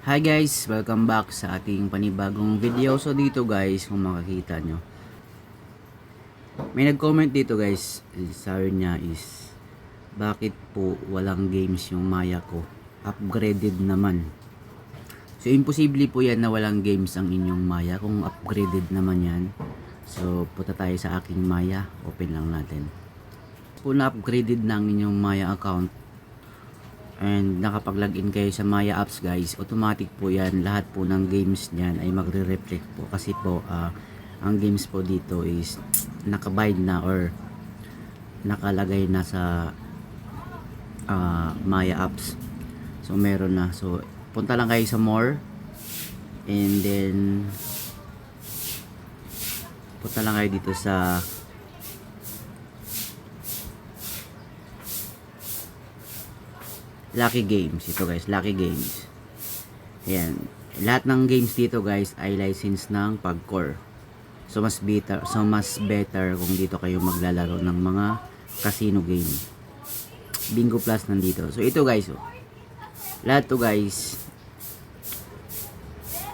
Hi guys, welcome back sa ating panibagong video. So dito guys, kung makakita nyo, may nag-comment dito guys, sabi niya is, bakit po walang games yung Maya ko? Upgraded naman. So imposible po yan na walang games ang inyong Maya kung upgraded naman yan. So punta tayo sa aking Maya, open lang natin. Kung na-upgraded na ang inyong Maya account, and nakapag-login kayo sa Maya apps guys, automatic po yan, lahat po ng games niyan ay magre-reflect po kasi po ah, ang games po dito is nakabind na or nakalagay na sa ah, Maya apps. So meron na. So punta lang kayo sa more and then punta lang kayo dito sa Lucky Games. Ito guys, Lucky Games. Ayan. Lahat ng games dito guys ay license ng Pagcor. So mas better, so mas better kung dito kayo maglalaro ng mga casino game. Bingo Plus nandito. So ito guys, oh. Lahat to guys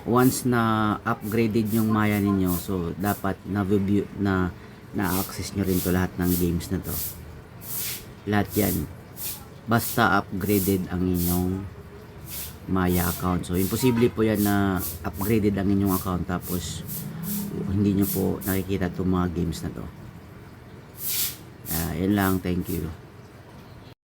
once na upgraded yung Maya ninyo, so dapat na view na na-access nyo rin to lahat ng games na to. Lahat yan basta upgraded ang inyong Maya account. So, imposible po yan na upgraded ang inyong account tapos hindi nyo po nakikita itong mga games na to. Ah, yan lang. Thank you.